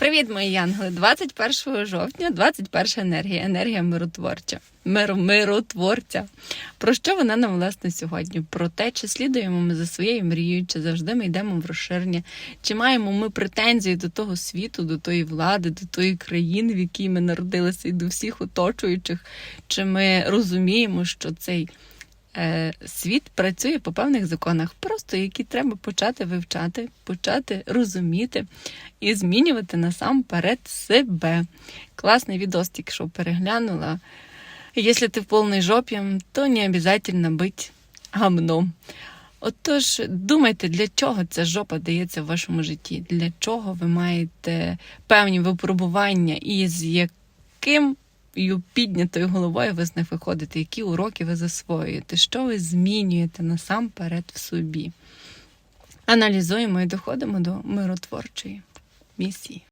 Привіт, мої янголи! 21 жовтня, 21 енергія, енергія миротворча. Миро, миротворця. Про що вона нам власне сьогодні? Про те, чи слідуємо ми за своєю мрією, чи завжди ми йдемо в розширення, чи маємо ми претензії до того світу, до тої влади, до тої країни, в якій ми народилися, і до всіх оточуючих, чи ми розуміємо, що цей світ працює по певних законах, просто які треба почати вивчати, почати розуміти і змінювати насамперед себе. Класний відос тільки що переглянула. Якщо ти в повній жопі, то не обов'язково бути гамном. Отож, думайте, для чого ця жопа дається в вашому житті, для чого ви маєте певні випробування і з яким піднятою головою ви з них виходите, які уроки ви засвоюєте, що ви змінюєте насамперед в собі. Аналізуємо і доходимо до миротворчої місії.